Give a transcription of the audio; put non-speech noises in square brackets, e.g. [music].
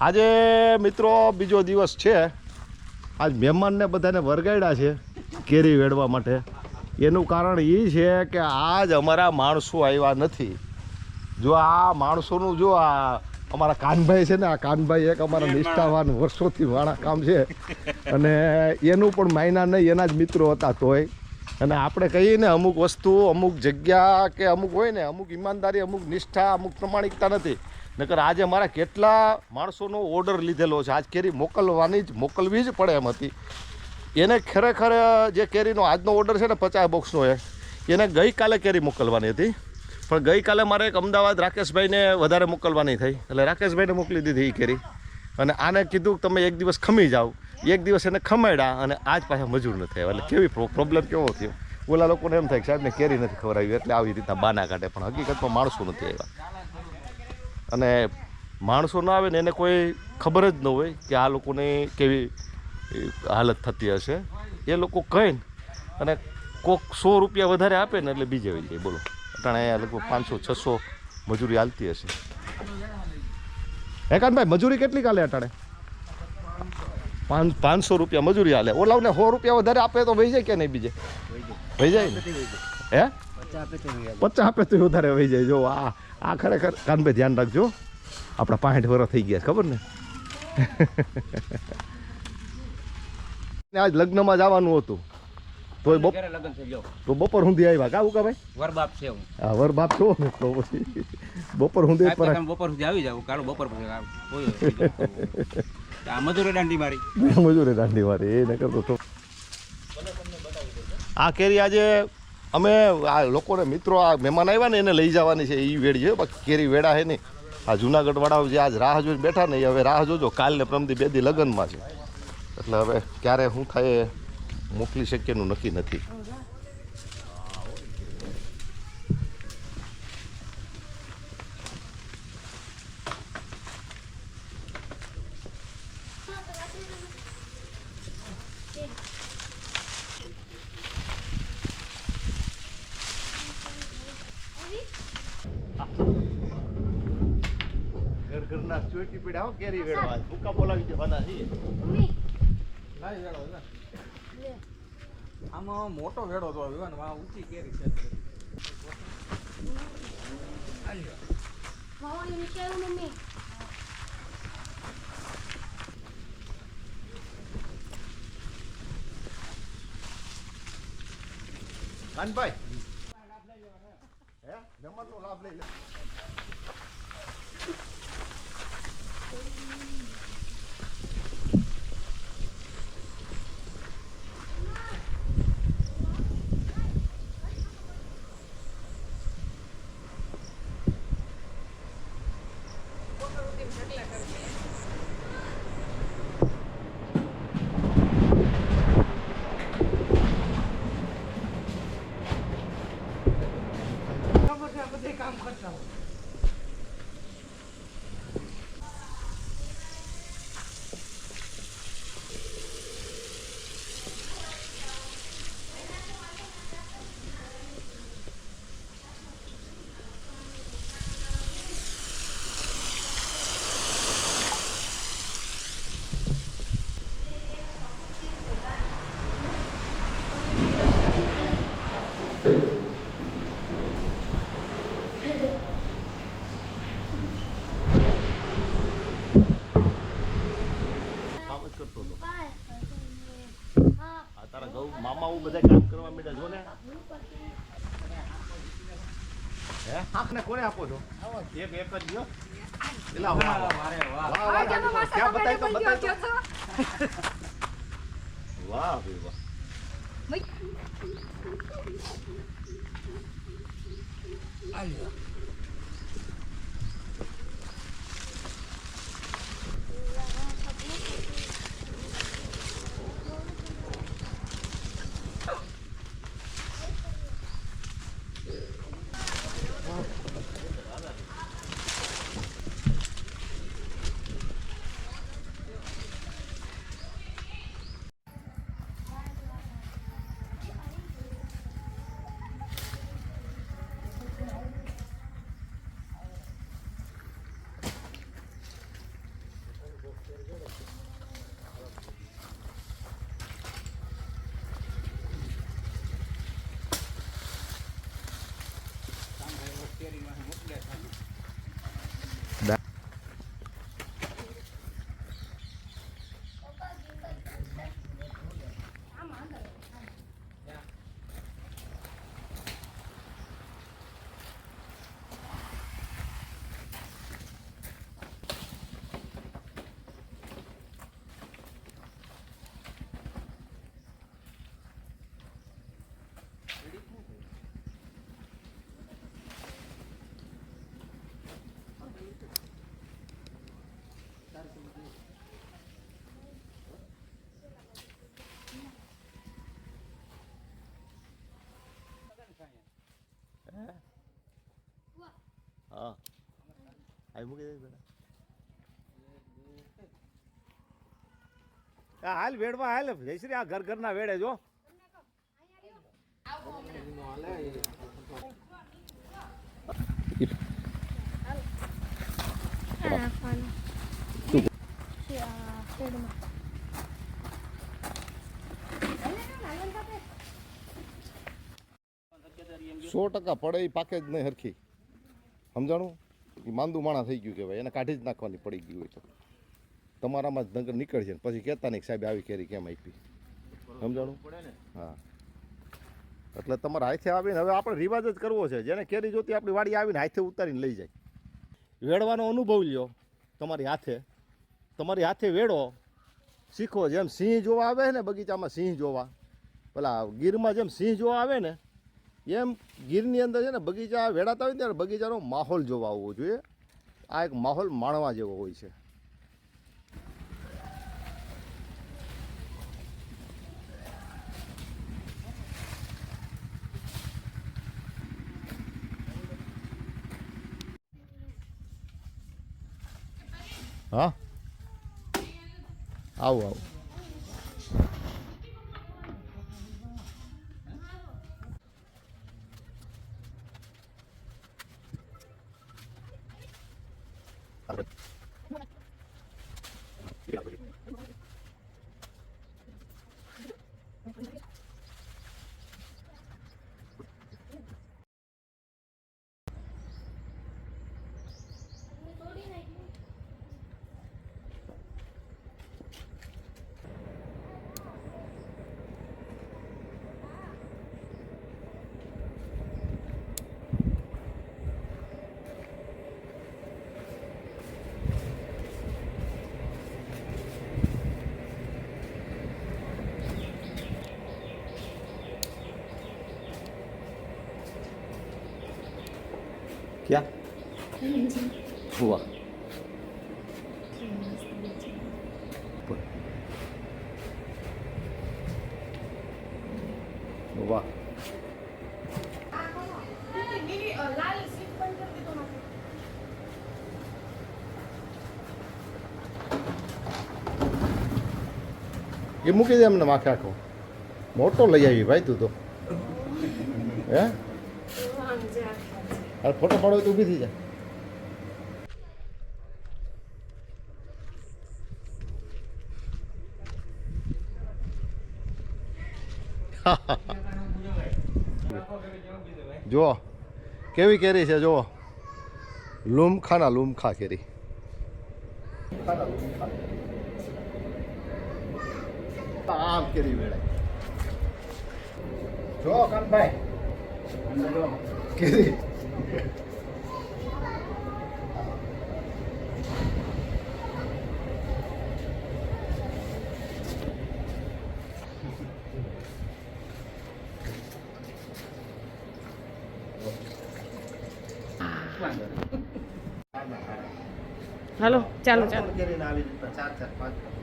આજે, મિત્રો, બીજો દિવસ છે. આજ મહેમાનને બધાને વરગાડ્યા છે કેરી વેડવા માટે. એનું કારણ એ છે કે આજ અમારા માણસો આવ્યા નથી. જો આ માણસોનું, જો આ અમારા કાનભાઈ છે ને, આ કાનભાઈ એક અમારા નિષ્ઠાવાન વર્ષોથી વાળા કામ છે. અને એનું પણ માયના નહીં, એના જ મિત્રો હતા તોય. અને આપણે કહીએ ને, અમુક વસ્તુ અમુક જગ્યા કે અમુક હોય ને, અમુક ઈમાનદારી, અમુક નિષ્ઠા, અમુક પ્રમાણિકતા નથી. નકર આજે મારા કેટલા માણસોનો ઓર્ડર લીધેલો છે. આજ કેરી મોકલવાની જ, મોકલવી જ પડે એમ હતી. એને ખરેખર જે કેરીનો આજનો ઓર્ડર છે ને, પચાસ બોક્સનો એને ગઈકાલે કેરી મોકલવાની હતી. પણ ગઈકાલે મારે એક અમદાવાદ રાકેશભાઈને વધારે મોકલવાની થઈ. એટલે રાકેશભાઈને મોકલી દીધી એ કેરી. અને આને કીધું કે તમે એક દિવસ ખમી જાઓ. એક દિવસ એને ખમાડ્યા અને આજ પાછા મજૂર નથી આવ્યા એટલે કેવી પ્રોબ્લેમ કેવો થયો? ઓલા લોકોને એમ થાય કે સાહેબને કેરી નથી ખવડાવી, એટલે આવી રીતના બાના કાઢે. પણ હકીકતમાં માણસો નથી આવ્યા. અને માણસો ના આવે ને એને કોઈ ખબર જ ન હોય કે આ લોકોને કેવી હાલત થતી હશે. એ લોકો કહીને અને કોક સો રૂપિયા વધારે આપે ને એટલે બીજે વહી જાય. બોલો. અટાણે લગભગ પાંચસો છસો મજૂરી હાલતી હશે. એકાંતભાઈ મજૂરી કેટલી કાલે અટાણે? પાંચ પાંચસો રૂપિયા મજૂરી હાલે. ઓલાવને સો રૂપિયા વધારે આપે તો વહી જાય કે નહીં બીજે? વહી જાય. ને? હે પચાસ આપે તો વધારે વહી જાય. જો આ આ ખરેખર કાનભાઈ ધ્યાન રાખજો. આપણા પાંઠ વર્ષ થઈ ગયા ખબર ને? [laughs] ને આજ લગ્નમાં જવાનું હતું. તો બપ લગ્ન થઈ ગયો? તો બપોર સુધી આવ્યા. કા ઉકા ભાઈ? વરબાપ છે હું. હા વરબાપ છો ને તો પછી બપોર સુધી પર બપોર સુધી આવી જાવ કાલો બપોર પછી આ મજૂરી દાંડી મારી. [laughs] મજૂરે દાંડી મારી એ ન કરતો તો આ કેરી આજે અમે આ લોકોને મિત્રો આ મહેમાન આવ્યા ને એને લઈ જવાની છે એ વેડી છે, બાકી કેરી વેડા છે નહીં. આ જુનાગઢવાળાઓ જે આજ રાહ જોઈ બેઠા ને હવે રાહ જોજો, કાલને પ્રમદી બે દી લગ્નમાં છે. એટલે હવે ક્યારે શું થાય મોકલી શકીએ એનું નક્કી નથી. ઘરના ચોટી પીડા હો કેરી વેડવા ભૂકા બોલાવી દેવાના છીએ આમાં મોટો વેડો તો આવ્યો ને આ ઊંચી કેરી છે. નીચે આવ્યું મમ્મી? કાનભાઈ હે? જમણનો લાભ લઈ લે. આંખને કોને આપો છો? એક એક જ ગયો એલા વાહ વાહ વાહ. ક્યાં બતાય તો બતાય વાહ ભાઈ વાહ. આલ્યો હા આવી મૂકી દે બેટા હાલ વેડમાં હાલ. જયશ્રી આ ઘર ઘરના વેડે જો. રાખવાનું શું? આ પેડમાં સો ટકા પડે એ પાકે જ નહીં હરખી. સમજાણું? એ માંદું માણા થઈ ગયું કહેવાય. એને કાઢી જ નાખવાની પડી ગઈ હોય તો. તમારામાં જ નગર નીકળી ને. પછી કહેતા નહીં સાહેબ આવી કેરી કેમ આપી? સમજાણું? હા. એટલે તમારે હાથે આવીને હવે આપણે રિવાજ જ કરવો છે. જેને કેરી જોતી આપણી વાડી આવીને હાથે ઉતારીને લઈ જાય. વેડવાનો અનુભવ લ્યો તમારી હાથે. તમારી હાથે વેડો. શીખો જેમ સિંહ જોવા આવે ને બગીચામાં સિંહ જોવા. પેલા ગીરમાં જેમ સિંહ જોવા આવે ને એમ ગીરની અંદર છે ને બગીચા વેડાતા હોય ત્યારે બગીચાનો માહોલ જોવા આવવો જોઈએ. આ એક માહોલ માણવા જેવો હોય છે. હા? આવું આવું. Kia Vua Vua એ મૂકી દે એમને માખે આખો મોટો લઈ આવી ભાઈ તું તો હે અરે ફોટો પાડો તો ઊભી થઈ જાય [laughs] જો કેવી કેરી છે જો લૂમખાના લુમખા કેરી. આમ કેરી વેળાય જો કાનભાઈ. કેરી. હાલો ચાલો ચાલો કેરીને આવી રીતના ચાર ચાર પાંચ પાંચ